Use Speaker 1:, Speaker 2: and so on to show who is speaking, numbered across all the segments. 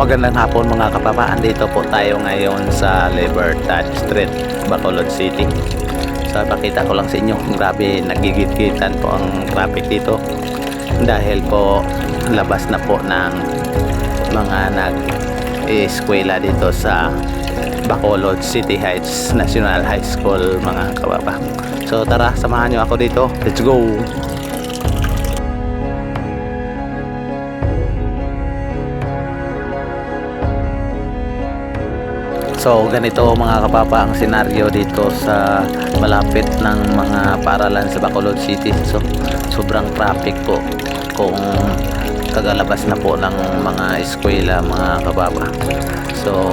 Speaker 1: magandang hapon mga kapapaan. Dito po tayo ngayon sa Libertad Street, Bacolod City. So pakita ko lang sa inyo, grabe nagigit-gitan po ang traffic dito. Dahil po labas na po ng mga nag-eskwela dito sa Bacolod City Heights National High School mga kapapa. So tara, samahan nyo ako dito. Let's go! So ganito mga kapapa ang senaryo dito sa malapit ng mga paralan sa Bacolod City. So sobrang traffic po kung kagalabas na po ng mga eskwela mga kapapa. So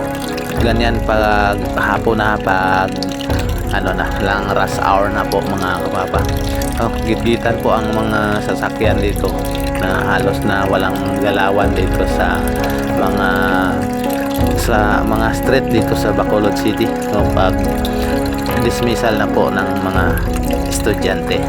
Speaker 1: ganyan pag hapon na pag ano na lang rush hour na po mga kapapa. Oh, gitgitan po ang mga sasakyan dito na halos na walang galawan dito sa mga sa mga street dito sa Bacolod City. So, pag dismissal na po ng mga estudyante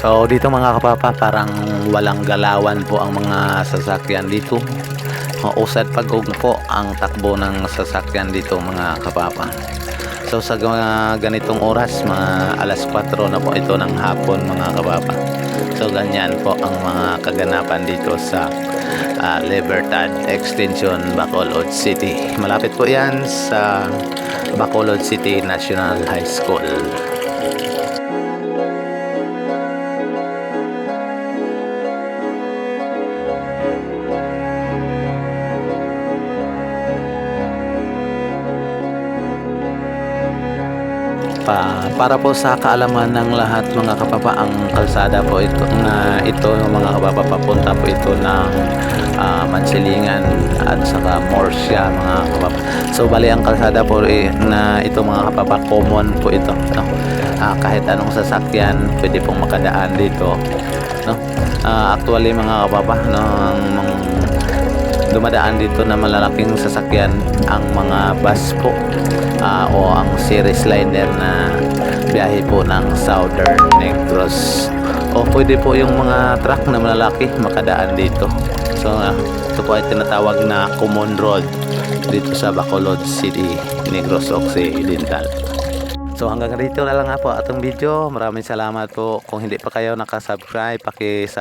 Speaker 1: So dito mga kapapa parang walang galawan po ang mga sasakyan dito. Uh, Usad pagog po ang takbo ng sasakyan dito mga kapapa. So sa ganitong oras, mga alas 4 na po ito ng hapon mga kapapa. So ganyan po ang mga kaganapan dito sa ah, Libertad Extension Bacolod City. Malapit po yan sa Bacolod City National High School. Pa, para po sa kaalaman ng lahat mga kapapa ang kalsada po ito na ito mga kapapa papunta po ito ng ah, Mansilingan at saka Morsia mga kapapa so bali ang kalsada po eh, na ito mga kapapa common po ito no? Ah, kahit anong sasakyan pwede pong makadaan dito no? Ah, actually mga kapapa no, ang mga dumadaan dito na malalaking sasakyan ang mga bus po ah, o ang series liner na biyahe po ng Southern Negros o pwede po yung mga truck na malalaki makadaan dito so ah, ito po ay tinatawag na common road dito sa Bacolod City Negros Occidental So hanggang dito na lang nga po atong video. Maraming salamat po. Kung hindi pa kayo nakasubscribe, paki